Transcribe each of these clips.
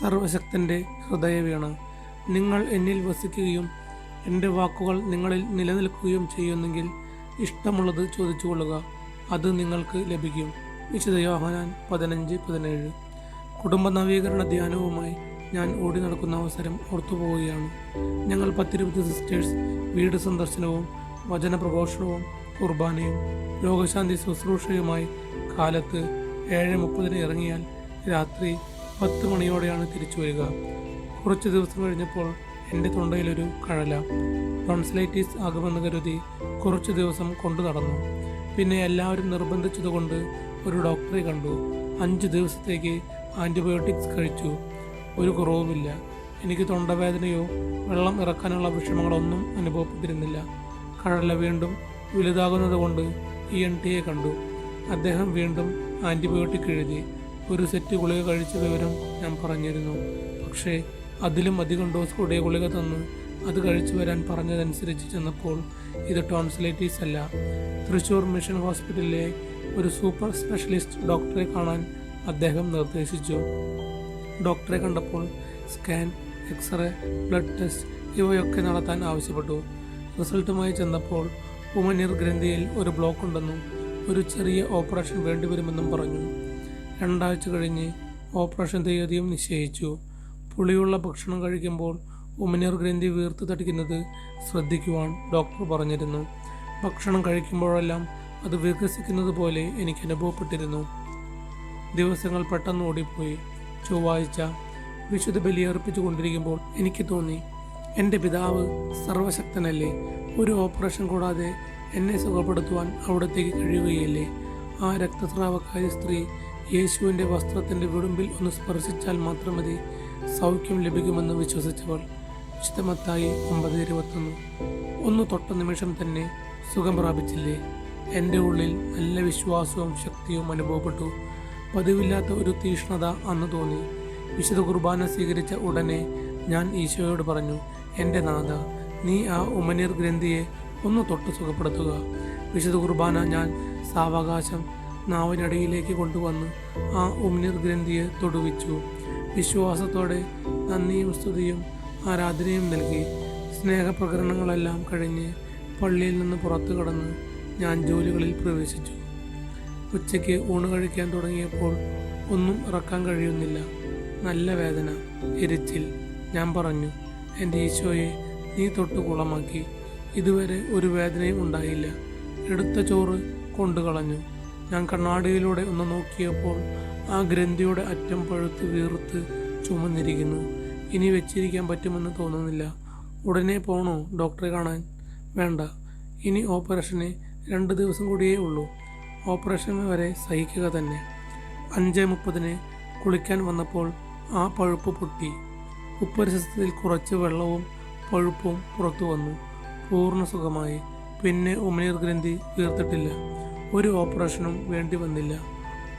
സർവശക്തന്റെ ഹൃദയവീണ. നിങ്ങൾ എന്നിൽ വസിക്കുകയും എന്റെ വാക്കുകൾ നിങ്ങളിൽ നിലനിൽക്കുകയും ചെയ്യുന്നെങ്കിൽ ഇഷ്ടമുള്ളത് ചോദിച്ചുകൊള്ളുക അത് നിങ്ങൾക്ക് ലഭിക്കും. വിശുദ്ധ യോഹനാൻ പതിനഞ്ച് പതിനേഴ്. കുടുംബ നവീകരണ ധ്യാനവുമായി ഞാൻ ഓടി നടക്കുന്ന അവസരം ഓർത്തുപോവുകയാണ്. ഞങ്ങൾ പത്തിരുപത് സിസ്റ്റേഴ്സ് വീട് സന്ദർശനവും വചന പ്രഘോഷണവും കുർബാനയും രോഗശാന്തി ശുശ്രൂഷയുമായി കാലത്ത് ഏഴ് മുപ്പതിന് ഇറങ്ങിയാൽ രാത്രി പത്ത് മണിയോടെയാണ് തിരിച്ചു വരിക. കുറച്ച് ദിവസം കഴിഞ്ഞപ്പോൾ എന്റെ തൊണ്ടയിലൊരു കഴല ടോൺസിലൈറ്റിസ് ആകുമെന്ന് കരുതി കുറച്ച് ദിവസം കൊണ്ടു നടന്നു. പിന്നെ എല്ലാവരും നിർബന്ധിച്ചതുകൊണ്ട് ഒരു ഡോക്ടറെ കണ്ടു. അഞ്ച് ദിവസത്തേക്ക് ആന്റിബയോട്ടിക്സ് കഴിച്ചു. ഒരു കുറവുമില്ല. എനിക്ക് തൊണ്ടവേദനയോ വെള്ളം ഇറക്കാനുള്ള വിഷമങ്ങളൊന്നും അനുഭവപ്പെട്ടിരുന്നില്ല. കഴല വീണ്ടും വലുതാകുന്നത് കൊണ്ട് ഇ എൻ ടിയെ കണ്ടു. അദ്ദേഹം വീണ്ടും ആന്റിബയോട്ടിക് എഴുതി. ഒരു സെറ്റ് ഗുളിക കഴിച്ച വിവരം ഞാൻ പറഞ്ഞിരുന്നു. പക്ഷേ അതിലും അധികം ഡോസ് കൂടിയ ഗുളിക തന്ന് അത് കഴിച്ചു വരാൻ പറഞ്ഞതനുസരിച്ച് ചെന്നപ്പോൾ ഇത് ടോൺസിലൈറ്റീസ് അല്ല. തൃശൂർ മിഷൻ ഹോസ്പിറ്റലിലെ ഒരു സൂപ്പർ സ്പെഷ്യലിസ്റ്റ് ഡോക്ടറെ കാണാൻ അദ്ദേഹം നിർദ്ദേശിച്ചു. ഡോക്ടറെ കണ്ടപ്പോൾ സ്കാൻ എക്സ്റേ ബ്ലഡ് ടെസ്റ്റ് ഇവയൊക്കെ നടത്താൻ ആവശ്യപ്പെട്ടു. റിസൾട്ടുമായി ചെന്നപ്പോൾ ഉമനീർ ഗ്രന്ഥിയിൽ ഒരു ബ്ലോക്ക് ഉണ്ടെന്നും ഒരു ചെറിയ ഓപ്പറേഷൻ വേണ്ടിവരുമെന്നും പറഞ്ഞു. രണ്ടാഴ്ച കഴിഞ്ഞ് ഓപ്പറേഷൻ തീയതിയും നിശ്ചയിച്ചു. പുളിയുള്ള ഭക്ഷണം കഴിക്കുമ്പോൾ ഉമിനീർ ഗ്രന്ഥി വീർത്ത് തടിക്കുന്നത് ശ്രദ്ധിക്കുവാൻ ഡോക്ടർ പറഞ്ഞിരുന്നു. ഭക്ഷണം കഴിക്കുമ്പോഴെല്ലാം അത് വികസിക്കുന്നത് പോലെ എനിക്ക് അനുഭവപ്പെട്ടിരുന്നു. ദിവസങ്ങൾ പെട്ടെന്ന് ഓടിപ്പോയി. ചൊവ്വാഴ്ച വിശുദ്ധ ബലിയർപ്പിച്ചു കൊണ്ടിരിക്കുമ്പോൾ എനിക്ക് തോന്നി എന്റെ പിതാവ് സർവശക്തനല്ലേ? ഒരു ഓപ്പറേഷൻ കൂടാതെ എന്നെ സുഖപ്പെടുത്തുവാൻ അവിടത്തേക്ക് കഴിയുകയില്ലേ? ആ രക്തസ്രാവക്കാരി സ്ത്രീ യേശുവിന്റെ വസ്ത്രത്തിന്റെ വിടുമ്പിൽ ഒന്ന് സ്പർശിച്ചാൽ മാത്രം മതി സൗഖ്യം ലഭിക്കുമെന്ന് വിശ്വസിച്ചവൾ. വിശുദ്ധമത്തായി ഒമ്പത് ഇരുപത്തൊന്ന്. ഒന്ന് തൊട്ട നിമിഷം തന്നെ സുഖം പ്രാപിച്ചില്ലേ? എന്റെ ഉള്ളിൽ നല്ല വിശ്വാസവും ശക്തിയും അനുഭവപ്പെട്ടു. പതിവില്ലാത്ത ഒരു തീഷ്ണത അന്ന് തോന്നി. വിശുദ്ധ കുർബാന സ്വീകരിച്ച ഉടനെ ഞാൻ ഈശോയോട് പറഞ്ഞു എന്റെ നാഥ നീ ആ ഉമനീർ ഗ്രന്ഥിയെ ഒന്ന് തൊട്ട് സുഖപ്പെടുത്തുക. വിശുദ്ധ കുർബാന ഞാൻ സാവകാശം നാവിനടിയിലേക്ക് കൊണ്ടുവന്ന് ആ ഉമനീർ ഗ്രന്ഥിയെ തൊടുവിച്ചു. വിശ്വാസത്തോടെ നന്ദിയും സ്തുതിയും ആരാധനയും നൽകി. സ്നേഹപ്രകരണങ്ങളെല്ലാം കഴിഞ്ഞ് പള്ളിയിൽ നിന്ന് പുറത്തു കടന്ന് ഞാൻ ജോലികളിൽ പ്രവേശിച്ചു. ഉച്ചയ്ക്ക് ഊണ് കഴിക്കാൻ തുടങ്ങിയപ്പോൾ ഒന്നും ഇറക്കാൻ കഴിയുന്നില്ല. നല്ല വേദന എരിച്ചിൽ. ഞാൻ പറഞ്ഞു എന്റെ ഈശോയെ നീ തൊട്ട് കുളമാക്കി. ഇതുവരെ ഒരു വേദനയും ഉണ്ടായില്ല. എടുത്ത ചോറ് കൊണ്ടു കളഞ്ഞു ഞാൻ കണ്ണാടിയിലൂടെ ഒന്ന് നോക്കിയപ്പോൾ ആ ഗ്രന്ഥിയുടെ അറ്റം പഴുത്ത് വീർത്ത് ചുമന്നിരിക്കുന്നു. ഇനി വെച്ചിരിക്കാൻ പറ്റുമെന്ന് തോന്നുന്നില്ല. ഉടനെ പോണോ ഡോക്ടറെ കാണാൻ. വേണ്ട. ഇനി ഓപ്പറേഷന് രണ്ട് ദിവസം കൂടിയേ ഉള്ളൂ. ഓപ്പറേഷൻ വരെ സഹിക്കുക തന്നെ. അഞ്ച് മുപ്പതിന് കുളിക്കാൻ വന്നപ്പോൾ ആ പഴുപ്പ് പൊട്ടി. ഉപ്പരിശത്തിൽ കുറച്ച് വെള്ളവും പഴുപ്പും പുറത്തു വന്നു. പൂർണ സുഖമായി. പിന്നെ ഉമനീർ ഗ്രന്ഥി വീർത്തിട്ടില്ല. ഒരു ഓപ്പറേഷനും വേണ്ടി വന്നില്ല.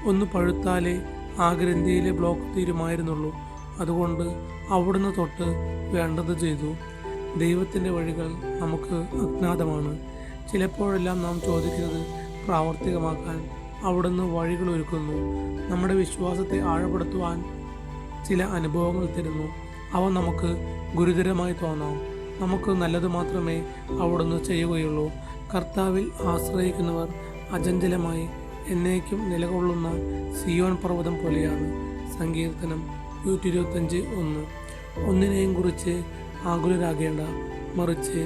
ഒന്ന് പഴുത്താലേ ആ ഗ്രന്ഥിയിലെ ബ്ലോക്ക് തീരുമായിരുന്നുള്ളൂ. അതുകൊണ്ട് അവിടുന്ന് തൊട്ട് വേണ്ടത് ചെയ്തു. ദൈവത്തിന്റെ വഴികൾ നമുക്ക് അജ്ഞാതമാണ്. ചിലപ്പോഴെല്ലാം നാം ചോദിക്കുന്നത് പ്രാവർത്തികമാക്കാൻ അവിടുന്ന് വഴികൾ ഒരുക്കുന്നു. നമ്മുടെ വിശ്വാസത്തെ ആഴപ്പെടുത്തുവാൻ ചില അനുഭവങ്ങൾ തരുന്നു. അവ നമുക്ക് ഗുരുതരമായി തോന്നാം. നമുക്ക് നല്ലത് മാത്രമേ അവിടുന്ന് ചെയ്യുകയുള്ളൂ. കർത്താവിൽ ആശ്രയിക്കുന്നവർ അചഞ്ചലമായി എന്നേക്കും നിലകൊള്ളുന്ന സിയോൺ പർവതം പോലെയാണ് സങ്കീർത്തനം നൂറ്റി ഇരുപത്തഞ്ച് ഒന്ന്. ഒന്നിനെയും കുറിച്ച് ആകുലരാകേണ്ട മറിച്ച്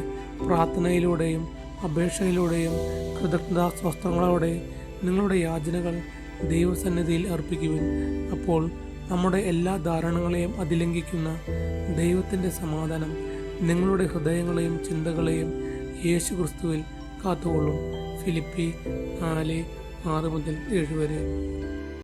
പ്രാർത്ഥനയിലൂടെയും അപേക്ഷയിലൂടെയും കൃതജ്ഞതാസ്വസ്ഥങ്ങളോടെ നിങ്ങളുടെ യാചനകൾ ദൈവസന്നിധിയിൽ അർപ്പിക്കുവിൻ. അപ്പോൾ നമ്മുടെ എല്ലാ ധാരണകളെയും അതിലംഘിക്കുന്ന ദൈവത്തിന്റെ സമാധാനം നിങ്ങളുടെ ഹൃദയങ്ങളെയും ചിന്തകളെയും യേശു ക്രിസ്തുവിൽ കാത്തുകൊള്ളും. ഫിലിപ്പി നാല് ആറ് മുതൽ ഏഴ് വരെ.